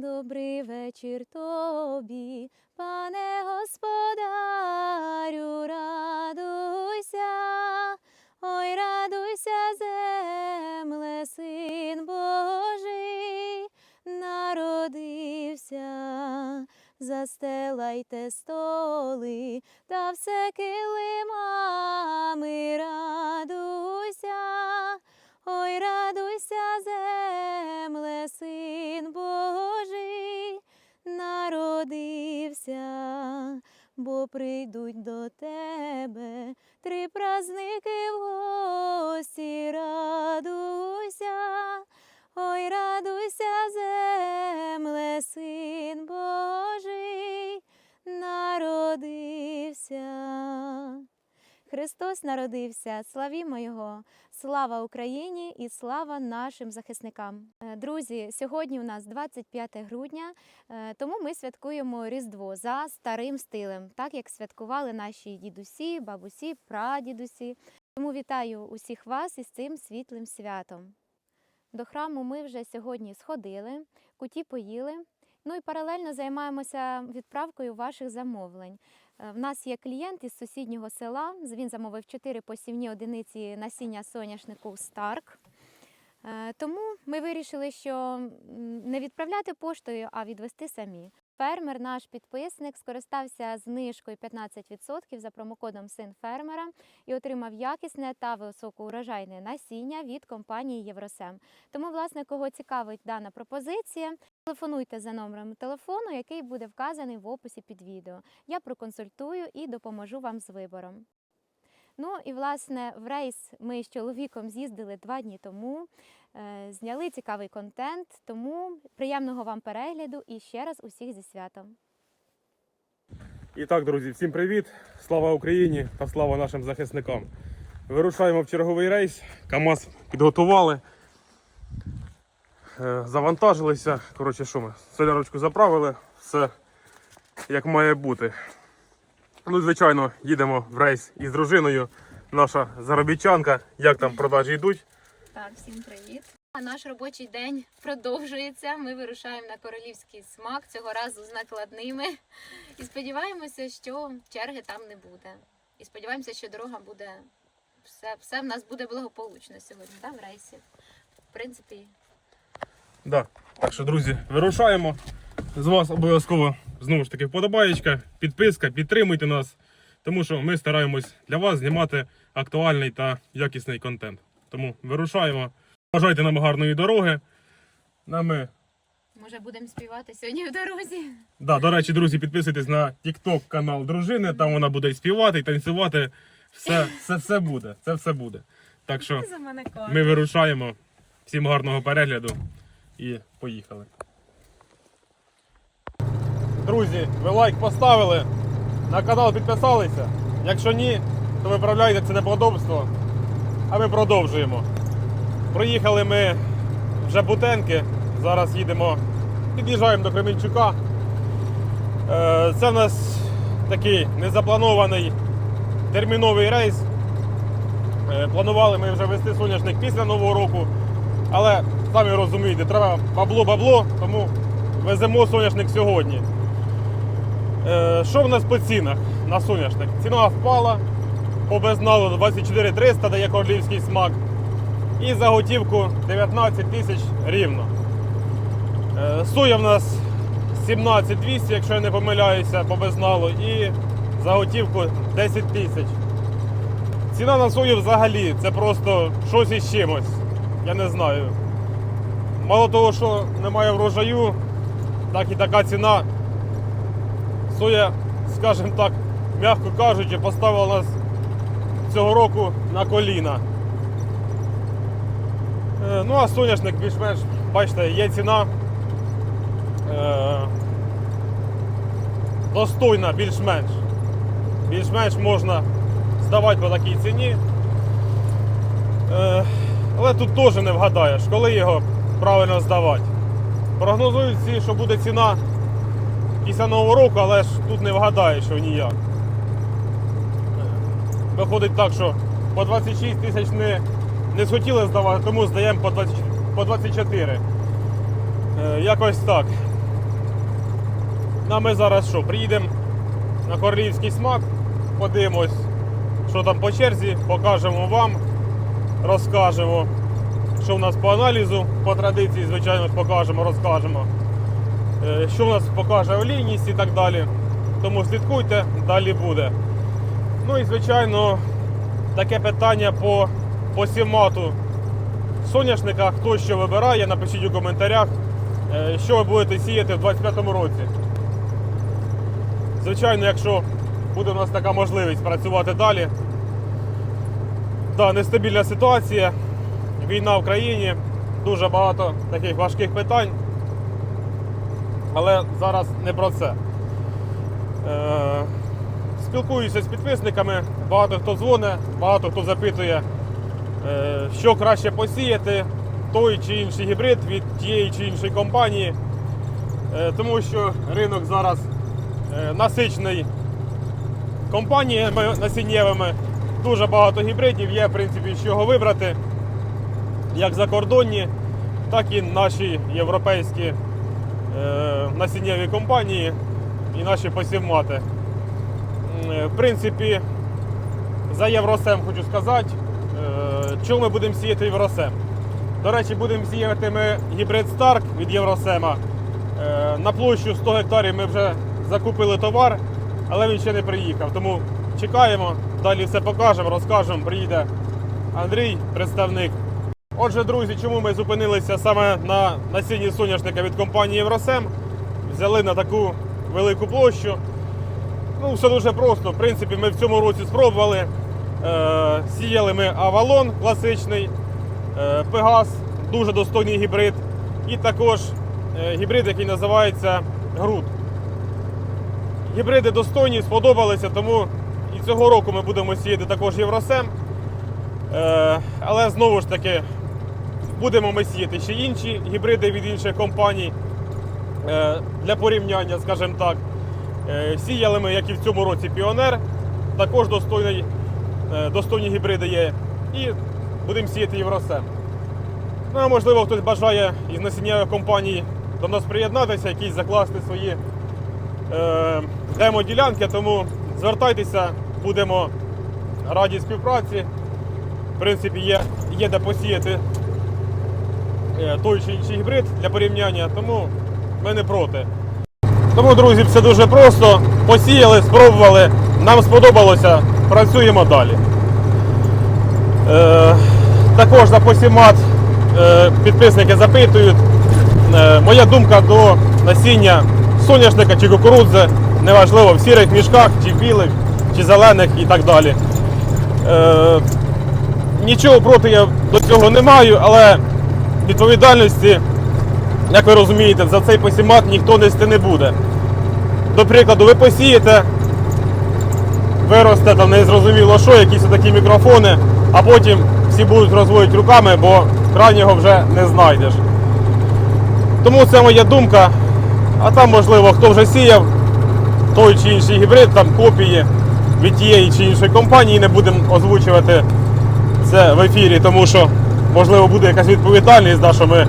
Добрий вечір тобі, пане господарю, радуйся, ой, радуйся, земле, син Божий, народився, застелайте столи та все килимами, радуйся, ой, радуйся, земле, син бо прийдуть до тебе три праздники Христос народився, славімо Його! Слава Україні і слава нашим захисникам! Е, Друзі, сьогодні у нас 25 грудня, е, тому ми святкуємо Різдво за старим стилем, так як святкували наші дідусі, бабусі, прадідусі. Тому вітаю усіх вас із цим світлим святом. До храму ми вже сьогодні сходили, куті поїли. Ну і паралельно займаємося відправкою ваших замовлень. Е, В нас є клієнт із сусіднього села. Він замовив 4 посівні одиниці насіння соняшнику Старк. Е, Тому ми вирішили, що не відправляти поштою, а відвести самі. Фермер, наш підписник, скористався знижкою 15% за промокодом Син фермера і отримав якісне та високоурожайне насіння від компанії Євросем. Тому, власне, кого цікавить дана пропозиція, телефонуйте за номером телефону, який буде вказаний в описі під відео. Я проконсультую і допоможу вам з вибором. Ну і власне в рейс ми з чоловіком з'їздили два дні тому, зняли цікавий контент. Тому приємного вам перегляду і ще раз усіх зі святом. І так, друзі, всім привіт! Слава Україні та слава нашим захисникам. Вирушаємо в черговий рейс. КАМАЗ підготували. Е, Завантажилися. Коротше, що ми? Солярочку заправили, все як має бути. Ну, звичайно, їдемо в рейс із дружиною. Наша заробітчанка. Як там продажі йдуть? Так, всім привіт. А наш робочий день продовжується. Ми вирушаємо на королівський смак цього разу з накладними. І сподіваємося, що черги там не буде. І сподіваємося, що дорога буде все, все в нас буде благополучно сьогодні, да, в рейсі. В принципі, Да. Так що, друзі, вирушаємо. З вас обов'язково знову ж таки вподобаєчка, підписка, підтримуйте нас, тому що ми стараємось для вас знімати актуальний та якісний контент. Тому вирушаємо. Бажайте нам гарної дороги. Нами. може будемо співати сьогодні в дорозі. Да, до речі, друзі, підписуйтесь на TikTok канал дружини, там вона буде і співати, і танцювати. Все, все, все буде. Це все буде. Так що ми вирушаємо. Всім гарного перегляду і поїхали. Друзі, ви лайк поставили, на канал підписалися. Якщо ні, то виправляйте це неподобство. А ми продовжуємо. Проїхали ми вже Бутенки. Зараз їдемо, під'їжджаємо до Кременчука. Е, Це в нас такий незапланований терміновий рейс. Е, Планували ми вже вести соняшник після Нового року, але самі розумієте, треба бабло-бабло, тому веземо соняшник сьогодні. Е, Що в нас по цінах на соняшник? Ціна впала по безналу 24 300 дає королівський смак. І за готівку 19 тисяч рівно. Е, Соя в нас 17 200, якщо я не помиляюся, по безналу, і за готівку 10 тисяч. Ціна на сою взагалі це просто щось із чимось. Я не знаю. Мало того, що немає врожаю, так і така ціна. Соя, скажімо так, м'яко кажучи, поставила нас цього року на коліна. Е, Ну а соняшник більш-менш, бачите, є ціна. Е, достойна більш-менш. Більш-менш можна здавати по такій ціні. Е, але тут теж не вгадаєш, коли його правильно здавати. Прогнозують що буде ціна після Нового року, але ж тут не вгадаєш що ніяк. Виходить так, що по 26 тисяч не, не схотіли здавати, тому здаємо по, 20, по 24. Е, якось так. Ну а ми зараз що, приїдемо на королівський смак, подивимось, що там по черзі, покажемо вам, розкажемо, що в нас по аналізу, по традиції, звичайно покажемо, розкажемо. Е, Що в нас покаже олійність і так далі. Тому слідкуйте, далі буде. Ну і звичайно, таке питання по, по сімату соняшника. Хто що вибирає, напишіть у коментарях, е, що ви будете сіяти в 2025 році. Звичайно, якщо буде у нас така можливість працювати далі. Да, нестабільна ситуація, війна в країні, дуже багато таких важких питань. Але зараз не про це. Спілкуюся з підписниками, багато хто дзвонить, багато хто запитує, е, що краще посіяти, той чи інший гібрид від тієї чи іншої компанії. Е, тому що ринок зараз е, насичений компаніями насіннєвими. Дуже багато гібридів, є в принципі з чого вибрати. Як закордонні, так і наші європейські насіннєві компанії і наші посівмати. Е, В принципі, за Євросем хочу сказати, е, чому ми будемо сіяти Євросем. До речі, будемо сіяти ми гібрид Старк від Євросема. Е, На площу 100 гектарів ми вже закупили товар, але він ще не приїхав. Тому чекаємо, далі все покажемо, розкажемо. Приїде Андрій, представник. Отже, друзі, чому ми зупинилися саме на насінні соняшника від компанії Євросем? Взяли на таку велику площу. Ну, все дуже просто. В принципі, ми в цьому році спробували. Е, сіяли ми Авалон класичний, е, Пегас, дуже достойний гібрид. І також е, гібрид, який називається Груд. Гібриди достойні, сподобалися, тому і цього року ми будемо сіяти також Євросем. Е, але знову ж таки, будемо ми сіяти ще інші гібриди від інших компаній. Е, для порівняння, скажімо так. Е, Сіяли ми, як і в цьому році, Піонер, також достойний, е, достойні гібриди є. І будемо сіяти Євросем. Ну, а можливо, хтось бажає із насіннєвих компаній до нас приєднатися, якісь закласти свої е, демо-ділянки, тому звертайтеся, будемо раді співпраці. В принципі, є, є де посіяти е, той чи інший гібрид для порівняння, тому ми не проти. Тому, друзі, все дуже просто. Посіяли, спробували, нам сподобалося, працюємо далі. Е, також за посімат е, підписники запитують. Е, моя думка до насіння соняшника чи кукурудзи, неважливо в сірих мішках, чи білих, чи зелених і так далі. Е, нічого проти я до цього не маю, але відповідальності, як ви розумієте, за цей посімат ніхто нести не буде. До прикладу, ви посієте, виросте там незрозуміло що, якісь такі мікрофони, а потім всі будуть розводити руками, бо крайнього вже не знайдеш. Тому це моя думка. А там, можливо, хто вже сіяв той чи інший гібрид, там копії від тієї чи іншої компанії, не будемо озвучувати це в ефірі, тому що можливо буде якась відповідальність, да, що ми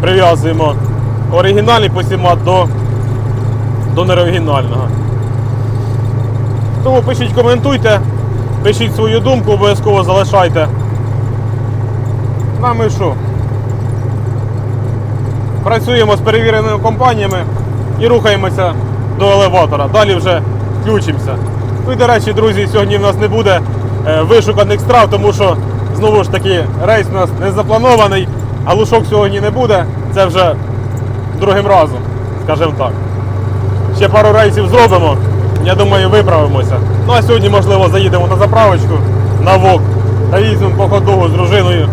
прив'язуємо оригінальний посімат до, до неоригінального. Тому пишіть, коментуйте, пишіть свою думку, обов'язково залишайте. Ну, а ми що? Працюємо з перевіреними компаніями і рухаємося до елеватора. Далі вже включимося. Ну і до речі, друзі, сьогодні в нас не буде е, вишуканих страв, тому що знову ж таки рейс у нас не запланований, а лушок сьогодні не буде. Це вже другим разом, скажімо так. Ще пару рейсів зробимо. Я думаю, виправимося. Ну а сьогодні, можливо, заїдемо на заправочку на ВОК та візьмемо по ходогу з дружиною.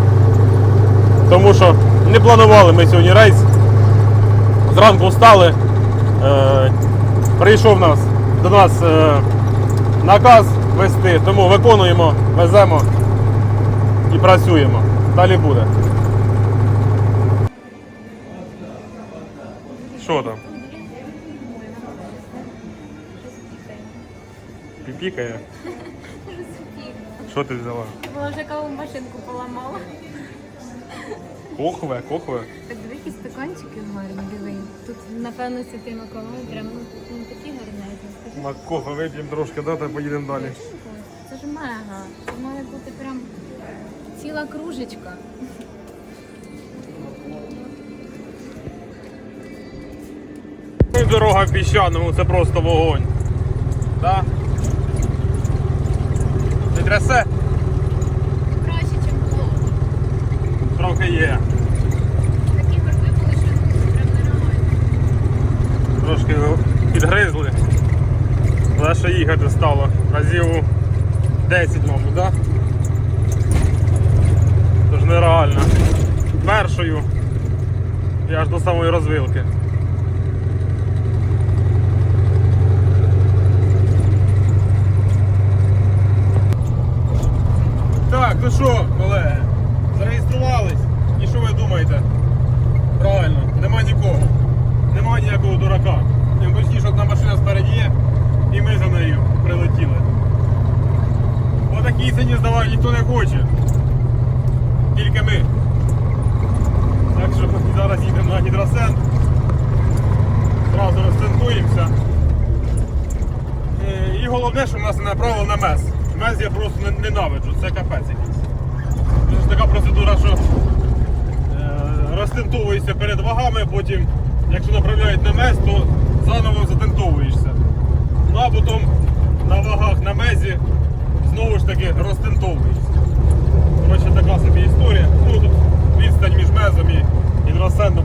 Тому що не планували ми сьогодні рейс. Зранку встали. Е, прийшов нас, до нас е, наказ вести, тому виконуємо, веземо і працюємо. Далі буде. Що там? Піпікає. Що ти взяла? Боже, каву машинку поламала. Кохве, кохве. Так Які стаканчики гарні, диви. Тут, напевно, Святий Миколай, прямо ну, такі гарнезні. Скажи. На кофе вип'ємо трошки, да, та поїдемо далі. Це ж мега. Це має бути прям ціла кружечка. Ну, Дорога в піщаному, це просто вогонь. Да? Не трясе? Краще, ніж було. Трохи є. Такі горби були, що ну, прям нереально. Трошки підгризли. Але ще їхати стало. Разів 10, мабуть, да? Тож нереально. Першою. І аж до самої розвилки. Ну що, колеги, зареєструвались. І що ви думаєте? Правильно, нема нікого. Нема ніякого дурака. Ну, Точніше, одна машина спереді є, і ми за нею прилетіли. По такій ціні здавати ніхто не хоче. Тільки ми. Так що зараз їдемо на гідросент. Зразу розцентуємося. Е, І головне, що нас не направили на мес. Мес я просто ненавиджу, це капець ж така процедура, що е, розтентовуєшся перед вагами, потім, якщо направляють на мез, то заново затентовуєшся. Ну а потім на вагах на мезі знову ж таки розтентовуєшся. Коротше, така собі історія. Ну, тут відстань між мезом і гідросендом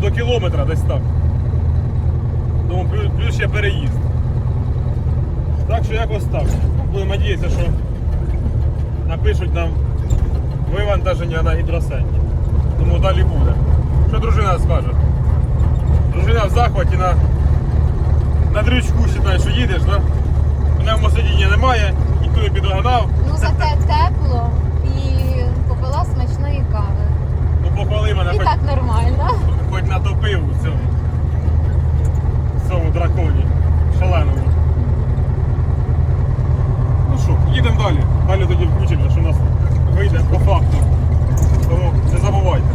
до кілометра десь так. Тому плюс, ще переїзд. Так що якось так. Будемо надіятися, що напишуть нам вивантаження на гідросенді. Тому далі буде. Що дружина скаже? Дружина в захваті на, на дрючку вважає, що їдеш, да? Пневмо сидіння немає, ніхто не підогнав. Ну зате тепло і попила смачної кави. Ну похвали мене, І хоч, так нормально. хоч натопив у цьому, в цьому драконі шаленому. Ну їдемо далі. Далі тоді включимося, що у нас вийде по факту. Тому не забувайте.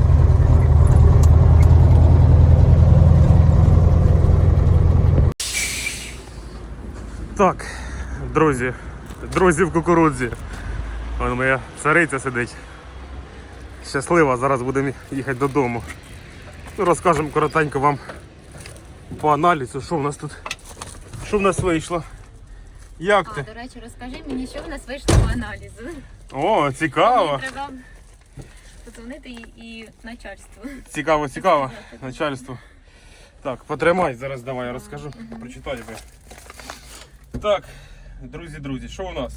Так, друзі, друзі в кукурудзі. Вон моя цариця сидить. Щаслива, зараз будемо їхати додому. Ну, розкажемо коротенько вам по аналізу, що в нас тут. Що в нас вийшло? Як А, ти? до речі, розкажи мені, що в нас вийшло по аналізу. О, цікаво. Мені треба подзвонити і, і начальству. Цікаво, цікаво. Начальство. Так, потримай, зараз давай я розкажу. Прочитай би. Так, друзі, друзі, що у нас?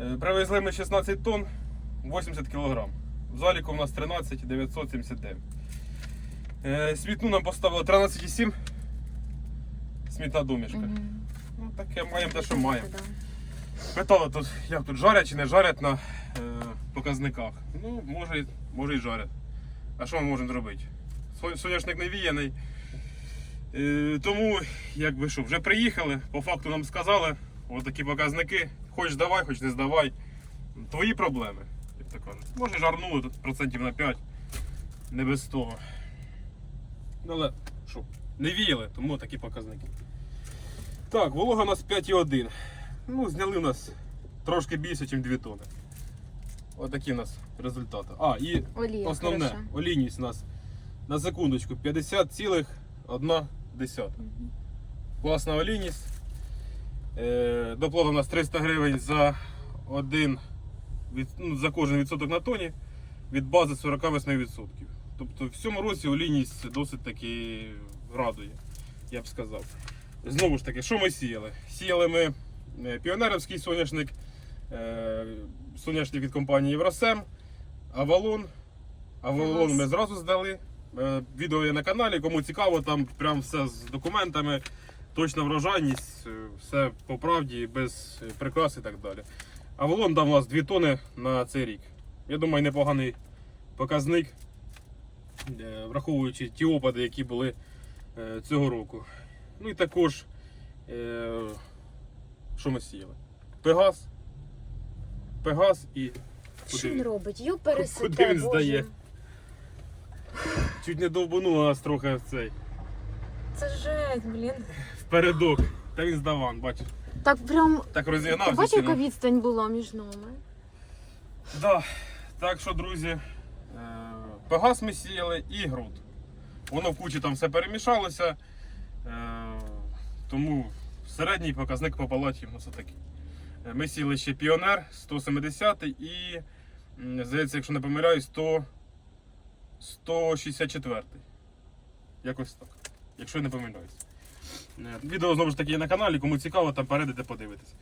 Е, Привезли ми 16 тонн, 80 кг. В заліку у нас 13 979. Е, Смітну нам поставили 13,7. Смітна домішка. Ну, таке маємо те, що маємо. Питали тут, як тут жарять чи не жарять на е, показниках. Ну, може, і- може і жарять. А що ми можемо зробити? Соняшник не віяний. Е, тому, якби що, вже приїхали, по факту нам сказали, от такі показники. Хоч давай, хоч не здавай. Твої проблеми, як то кажуть. Може жарнули тут процентів на 5. Не без того. Ну, Але що, не віяли, тому такі показники. Так, волога у нас 5,1. Ну, зняли у нас трошки більше, ніж 2 тони. Отакі у нас результати. А, і Олія, основне, хороша. олійність у нас на секундочку 50,1. Класна олійність. Е, доплата у нас 300 гривень за один від, ну, за кожен відсоток на тоні від бази 48%. Тобто в цьому році олійність досить таки радує, я б сказав. Знову ж таки, що ми сіяли? Сіяли ми е, піонерівський соняшник, е, соняшник від компанії Євросем, Авалон. Авалон ми зразу здали. Е, Відео є на каналі, кому цікаво, там прям все з документами, точна врожайність, все по правді, без прикрас і так далі. Авалон дав у нас 2 тони на цей рік. Я думаю, непоганий показник, враховуючи ті опади, які були цього року. Ну і також, е, що ми сіяли? Пегас. Пегас і Що він робить? Ю пересите, Куди він Боже. здає? Чуть не довбануло нас трохи в цей. Це жесть, блін. Впередок. Та він здаван, бачиш. Так прям. Так Ти розігнався. бачиш, сильно. яка відстань була між нами? Да. Так що, друзі, е, пегас ми сіяли і груд. Воно в кучі там все перемішалося. Тому середній показник по палаті ну, це такий. Е, Ми сіяли ще піонер 170 і, здається, якщо не помиляюсь, то 164. Якось так. Якщо не помиляюсь. Е, Відео знову ж таки є на каналі, кому цікаво, там перейдете подивитись.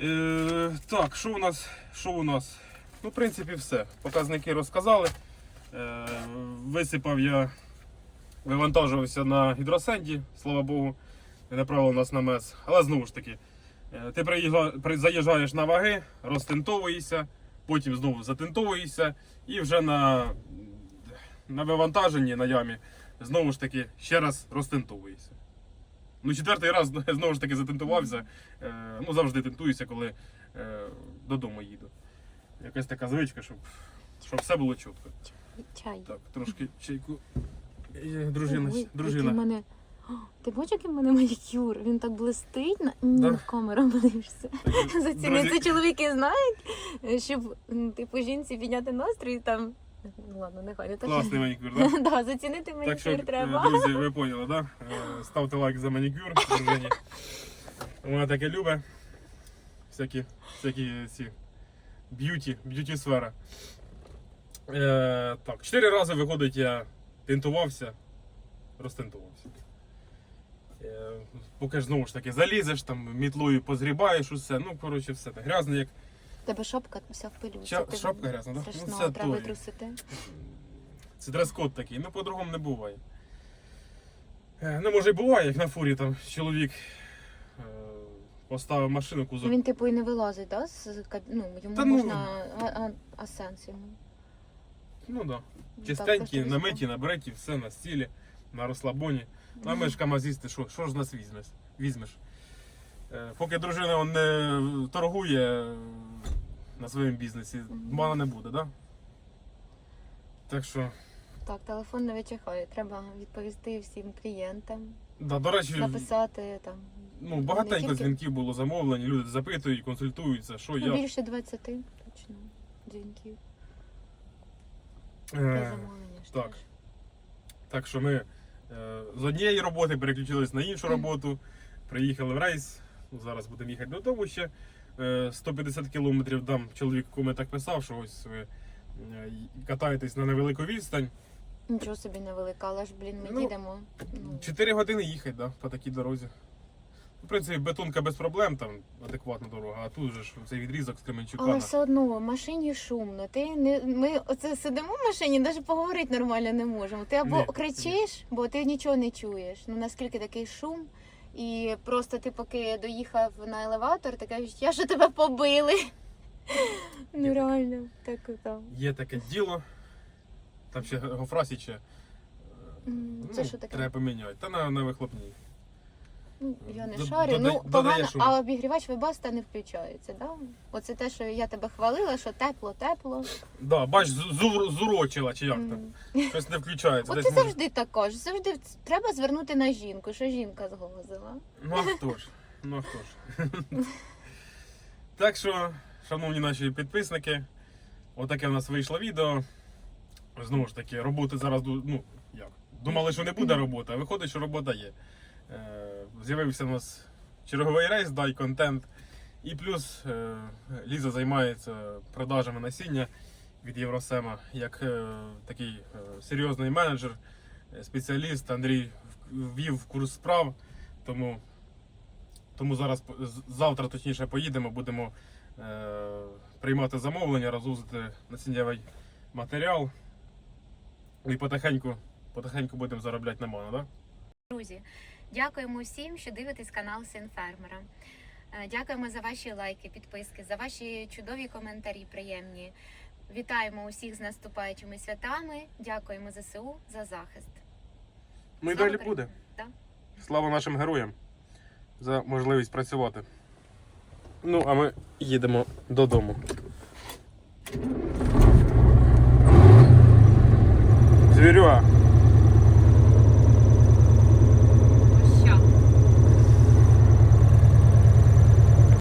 Е, так, що у нас? Що у нас? Ну, в принципі, все. Показники розказали. Е, висипав я, вивантажувався на гідросенді, слава Богу, не направив нас на мес. Але знову ж таки, е, ти заїжджаєш на ваги, розтинтовуєшся, потім знову затинтовуєшся і вже на, на вивантаженні на ямі знову ж таки ще раз розтинтовуєшся. Ну, четвертий раз знову ж таки затинтувався. Е, ну, завжди тинтуюся, коли е, додому їду. Якась така звичка, щоб, щоб все було чітко. Чай. Так, трошки чайку. Дружина. Ой, дружина. Ти бачиш, який в мене манікюр? Він так блистить, на... Ні, в камеру подивишся. Так, Зацінити друзі, чоловіки знають, е, щоб типу жінці підняти настрій там. Ну ладно, нехай не так. Класний манікюр, так? Да, зацінити Так манікюр що, е, треба. друзі, ви поняли, так? Да? Ставте лайк за манікюр дружині. Вона таке любить. Всякі, всякі ці б'юті, б'юті сфера. Е, так, чотири рази виходить, я тинтувався, розтинтувався. Поки ж знову ж таки залізеш, там мітлою позгрібаєш усе, ну коротше все так грязне, як Тебе шапка вся в пилюці. Ча- ти шапка грязна, да? Ну, Страшно, це треба той. витрусити. Це дрес-код такий, ну по-другому не буває. Е, Ну, може і буває, як на фурі там чоловік е, поставив машину Ну, кузов. Він типу і не вилазить, да? З каб- ну, йому Та ну- можна, а, а, а сенс йому. Ну да. Ну, Чистенькі, так, просто намиті, набреті, все на стілі, на розслабоні. Ну, а ми ж камазісти, що, що ж нас візьмеш? візьмеш? Е, Поки дружина он не торгує е, на своєму бізнесі, бана не буде, да? Так що, Так, телефон не вичихає. Треба відповісти всім клієнтам, да, до речі, написати там. ну, багатенько тільки- дзвінків було замовлені, люди запитують, консультуються, що Ну, як. більше 20 точно дзвінків. Е, замовлення ж так. теж. Так що ми з однієї роботи переключились на іншу роботу, приїхали в рейс. Ну, Зараз будемо їхати додому ще. Е, 150 кілометрів дам чоловік, кому так писав, що ось ви е, катаєтесь на невелику відстань. Нічого собі невелика, але ж, блін, ми Ну, їдемо. Ну, 4 години їхати да, по такій дорозі. В принципі, бетонка без проблем, там адекватна дорога, а тут же ж цей відрізок з Кременчука. але все одно в машині шумно. Ти не ми оце сидимо в машині, навіть поговорити нормально не можемо. Ти або Ні, кричиш, бо ти нічого не чуєш. Ну наскільки такий шум. І просто ти поки доїхав на елеватор, ти кажеш, я ж тебе побили. Ну реально, так там. Є таке діло. Там ще гофрасіче. е, М, Це що таке? Треба поміняти. Та на, на вихлопній. Ну, я не Д- шарю. Ну, додає погано, а обігрівач вебаста не включається, да? Оце те, що я тебе хвалила, що тепло, тепло. Да, бач, з- зур, зурочила чи як М. там. Щось не включається. От ти може- завжди так кажеш, завжди ц- треба звернути на жінку, що жінка зглазила. Ну а хто ж? Ну а хто ж? так що, шановні наші підписники, отаке в нас вийшло відео. Знову ж таки, роботи зараз ду- ну, як? Думали, що не буде роботи, а виходить, що робота є. Е, З'явився у нас черговий рейс, дай контент. І плюс е, Ліза займається продажами насіння від Євросема як е, такий серйозний менеджер, спеціаліст. Андрій ввів курс справ. Тому, тому зараз завтра точніше поїдемо, будемо приймати замовлення, розвозити насіннєвий матеріал. І потихеньку, потихеньку будемо заробляти на ману, так? Друзі, дякуємо всім, що дивитесь канал Син Фермера. Е, Дякуємо за ваші лайки, підписки, за ваші чудові коментарі, приємні. Вітаємо усіх з наступаючими святами. Дякуємо ЗСУ за захист. Ну і Слава далі Україні! буде. Да. Слава нашим героям за можливість працювати. Ну, а ми їдемо додому. Звірюга.